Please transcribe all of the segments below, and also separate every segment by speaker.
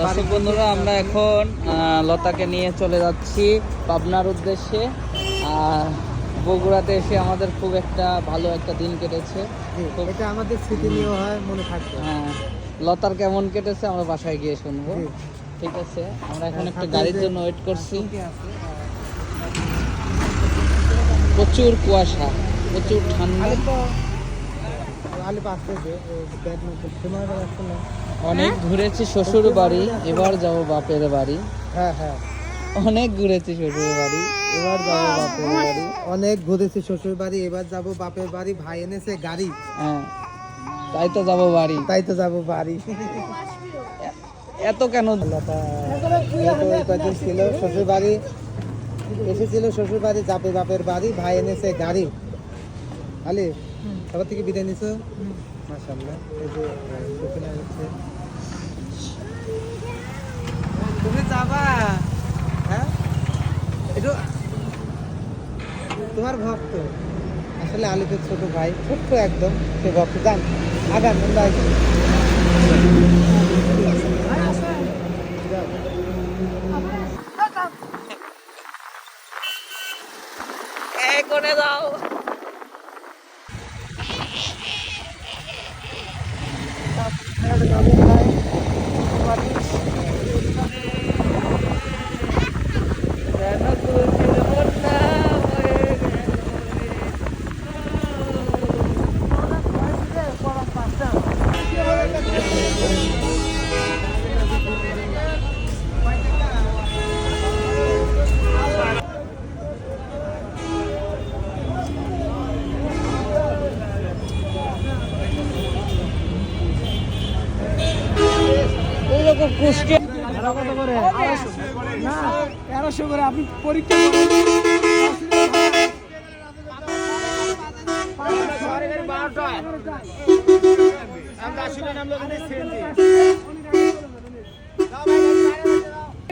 Speaker 1: দর্শক বন্ধুরা আমরা এখন লতাকে নিয়ে চলে যাচ্ছি পাবনার উদ্দেশ্যে। আর বগুড়াতে এসে আমাদের খুব একটা ভালো একটা দিন কেটেছে।
Speaker 2: এটা আমাদের স্মৃতিনীয় হয় মনে থাকবে।
Speaker 1: হ্যাঁ, লতার কেমন কেটেছে আমরা বাসায় গিয়ে শুনব। ঠিক আছে আমরা এখন একটা গাড়ির জন্য ওয়েট করছি। প্রচুর কুয়াশা প্রচুর ঠান্ডা।
Speaker 2: আলিপ আসতেছে
Speaker 1: অনেক ঘুরেছি শ্বশুর বাড়ি এবার যাব বাপের বাড়ি।
Speaker 2: হ্যাঁ হ্যাঁ।
Speaker 1: অনেক ঘুরেছি শ্বশুর বাড়ি এবার যাব বাপের বাড়ি।
Speaker 2: অনেক ঘুরেছি শ্বশুর বাড়ি এবার যাব বাপের বাড়ি ভাই এনেছে গাড়ি।
Speaker 1: হ্যাঁ তাই তো যাব বাড়ি।
Speaker 2: তাই তো যাব বাড়ি।
Speaker 1: এত কেন?
Speaker 2: কদিন ছিল শ্বশুর বাড়ি এসেছিল শ্বশুর বাড়ি যাবে বাপের বাড়ি ভাই এনেছে গাড়ি। আলি সবার থেকে বিদায় নিছো? মাশাআল্লাহ এই যে সুফিনা হচ্ছে। তুমি যাবা হ্যাঁ? একটু, তোমার ভক্ত। আসলে আলিপের ছোট ভাই, ছোট্ট একদম, সে ভক্ত। যান, আগান।
Speaker 1: এই করে দাও যেন
Speaker 2: করে? আপনি পরীক্ষা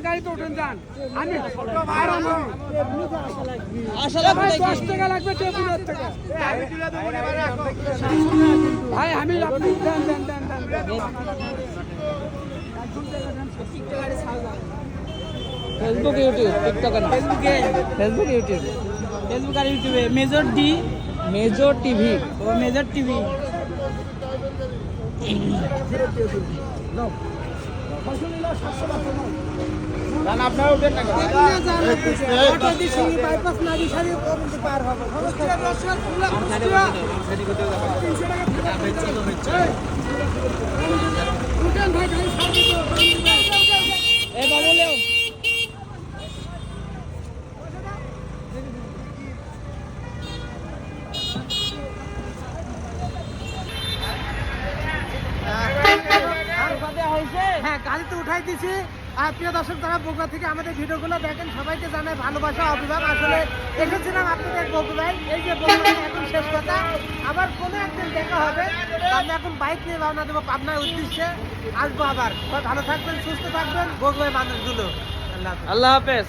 Speaker 2: গাড়িতে উঠেন যান। আমি দশ টাকা লাগবে থেকে ভাই আমি আপনি দেন দেন দেন দেন।
Speaker 1: ফেসবুক ইউটিউব টিকটক না
Speaker 2: ফেসবুকে
Speaker 1: ফেসবুক ইউটিউব
Speaker 2: ফেসবুক আর ইউটিউবে মেজর ডি
Speaker 1: মেজর টিভি
Speaker 2: ও মেজর টিভি হ্যাঁ গাড়িতে উঠাই দিছি। আর প্রিয় দর্শক তারা বগুড়া থেকে আমাদের ভিডিওগুলো দেখেন, সবাইকে জানায় ভালোবাসা অভিভাব আসলে এসেছিলাম আপনাদের বগুড়ায়। এই যে বগুড়ায় এখন শেষ কথা। আবার কোনো একদিন দেখা হবে। আমি এখন বাইক নিয়ে রওনা দেবো পাবনার উদ্দেশ্যে। আসব আবার। ভালো থাকবেন, সুস্থ থাকবেন। বগুড়ায় মানুষগুলো। আল্লাহ
Speaker 1: আল্লাহ হাফেজ।